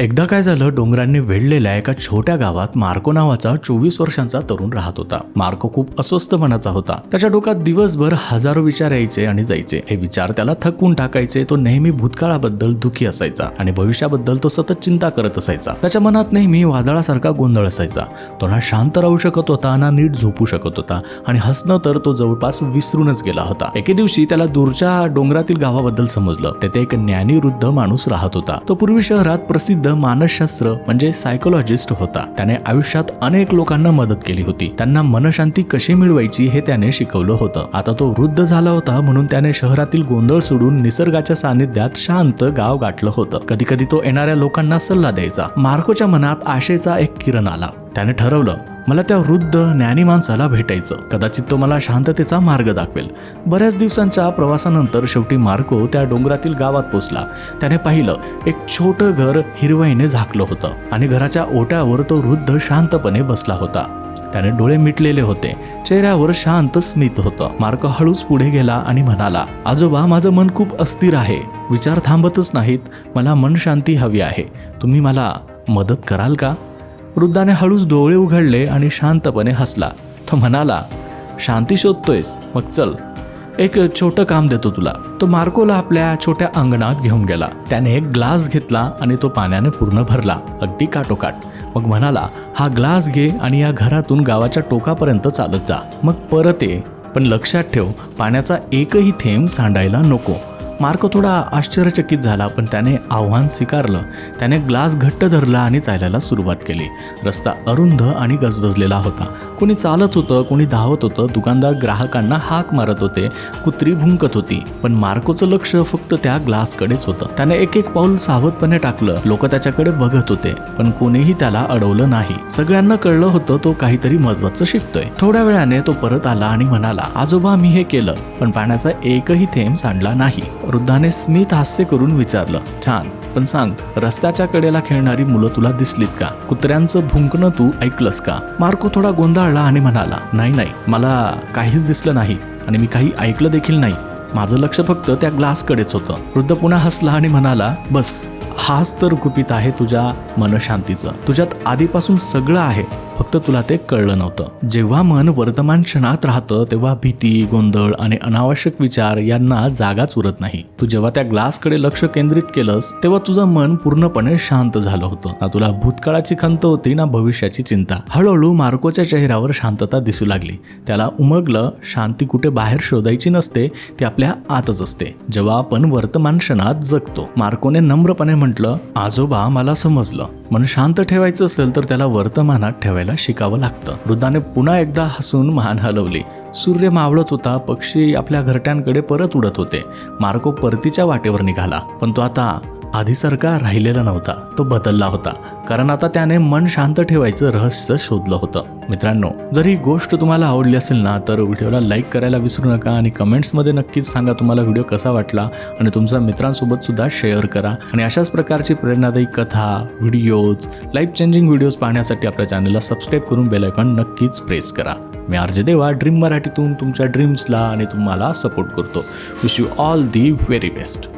एकदा काय झालं डोंगरांनी वेढलेल्या एका छोट्या गावात मार्को नावाचा चोवीस वर्षांचा तरुण राहत होता. मार्को खूप अस्वस्थ मनाचा होता. त्याच्या डोक्यात दिवसभर हजारो विचार यायचे आणि जायचे. हे विचार त्याला थकवून टाकायचे तो नेहमी भूतकाळाबद्दल दुखी असायचा आणि भविष्याबद्दल तो सतत चिंता करत असायचा. त्याच्या मनात नेहमी वादळासारखा गोंधळ असायचा. तो ना शांत राहू शकत होता ना नीट झोपू शकत होता आणि हसणं तर तो जवळपास विसरूनच गेला होता. एके दिवशी त्याला दूरच्या डोंगरातील गावाबद्दल समजलं. तेथे एक ज्ञानी वृद्ध माणूस राहत होता. तो पूर्वी शहरात प्रसिद्ध मानसशास्त्र म्हणजे सायकोलॉजिस्ट होता. त्याने आयुष्यात अनेक लोकांना मदत केली होती. त्यांना मनशांती कशी मिळवायची हे त्याने शिकवलं होतं. आता तो वृद्ध झाला होता म्हणून त्याने शहरातील गोंधळ सोडून निसर्गाच्या सानिध्यात शांत गाव गाठलं होतं. कधी कधी तो येणाऱ्या लोकांना सल्ला द्यायचा. मार्कोच्या मनात आशेचा एक किरण आला. त्याने ठरवलं मला त्या वृद्ध ज्ञानी माणसाला भेटायचं. कदाचित तो मला शांततेचा मार्ग दाखवेल. बऱ्याच दिवसांच्या प्रवासानंतर शेवटी मार्को त्या डोंगरातील गावात पोचला. त्याने पाहिलं एक छोटं घर हिरवाईने झाकलं होतं आणि घराच्या ओट्यावर तो वृद्ध शांतपणे बसला होता. त्याने डोळे मिटलेले होते. चेहऱ्यावर शांत स्मित होतं. मार्क हळूच पुढे गेला आणि म्हणाला आजोबा माझं मन खूप अस्थिर आहे. विचार थांबतच नाहीत. मला मन शांती हवी आहे. तुम्ही मला मदत कराल का? वृद्धाने हळूच डोळे उघडले आणि शांतपणे हसला. तो म्हणाला शांती शोधतोयस मग चल. एक छोटं काम देतो तुला. तो मार्कोला आपल्या छोट्या अंगणात घेऊन गेला. त्याने एक ग्लास घेतला आणि तो पाण्याने पूर्ण भरला अगदी काटोकाट. मग म्हणाला हा ग्लास घे आणि या घरातून गावाच्या टोकापर्यंत चालत जा. मग परत ये पण लक्षात ठेव पाण्याचा एकही थेंब सांडायला नको. मार्क थोडा आश्चर्यचकित झाला पण त्याने आव्हान स्वीकारलं. त्याने ग्लास घट्ट धरला आणि चालायला सुरुवात केली. रस्ता अरुंद आणि गजबजलेला होता. कोणी चालत होतं कोणी धावत होतं दुकानदार ग्राहकांना हाक मारत होते कुत्री भुंकत होती. पण मार्कोचं लक्ष फक्त त्या ग्लासकडेच होतं. त्याने एक एक पाऊल सावधपणे टाकलं. लोक त्याच्याकडे बघत होते पण कोणीही त्याला अडवलं नाही. सगळ्यांना कळलं होतं तो काहीतरी महत्वाचं शिकतोय. थोड्या वेळाने तो परत आला आणि म्हणाला आजोबा मी हे केलं पण पाण्याचा एकही थेंब सांडला नाही. वृद्धाने स्मित हास्य करून विचारलं छान पण सांग रस्त्याच्या कडेला खेळणारी मुलं तुला दिसलीत का? कुत्र्यांचं भुंकणं तू ऐकलंस का? मार्को थोडा गोंधळला आणि म्हणाला नाही नाही मला काहीच दिसलं नाही आणि मी काही ऐकलं देखील नाही. माझं लक्ष फक्त त्या ग्लासकडेच होतं. वृद्ध पुन्हा हसला आणि म्हणाला बस हाच तर गुपित आहे तुझ्या मनशांतीचं. तुझ्यात आधीपासून सगळं आहे. फक्त तुला ते कळलं नव्हतं. जेव्हा मन वर्तमान क्षणात राहतं तेव्हा भीती गोंधळ आणि अनावश्यक विचार यांना जागाच उरत नाही. तू जेव्हा त्या ग्लासकडे लक्ष केंद्रित केलंस तेव्हा तुझं मन पूर्णपणे शांत झालं होतं. ना तुला भूतकाळाची खंत होती ना भविष्याची चिंता. हळूहळू मार्कोच्या चेहऱ्यावर शांतता दिसू लागली. त्याला उमगलं शांती कुठे बाहेर शोधायची नसते ती आपल्या आतच असते. जेव्हा आपण वर्तमान क्षणात जगतो मार्कोने नम्रपणे म्हटलं आजोबा मला समजलं. मन शांत ठेवायचं असेल तर त्याला वर्तमानात ठेवायला शिकावं लागतं. वृद्धाने पुन्हा एकदा हसून मान हलवली. सूर्य मावळत होता पक्षी आपल्या घरट्यांकडे परत उडत होते. मार्को परतीच्या वाटेवर निघाला पण तो आता आधीसारखा राहिलेला नव्हता तो बदलला होता. कारण आता त्याने मन शांत ठेवायचं रहस्य शोधलं होतं. मित्रांनो जर ही गोष्ट तुम्हाला आवडली असेल ना तर व्हिडिओला लाईक करायला विसरू नका आणि कमेंट्समध्ये नक्कीच सांगा तुम्हाला व्हिडिओ कसा वाटला आणि तुमच्या मित्रांसोबत सुद्धा शेअर करा. आणि अशाच प्रकारची प्रेरणादायी कथा व्हिडिओज लाईफ चेंजिंग व्हिडिओज पाहण्यासाठी आपल्या चॅनलला सबस्क्राईब करून बेलायकॉन नक्कीच प्रेस करा. मी आरजे देवा ड्रीम मराठीतून तुमच्या ड्रीम्सला आणि तुम्हाला सपोर्ट करतो. Wish you all the very best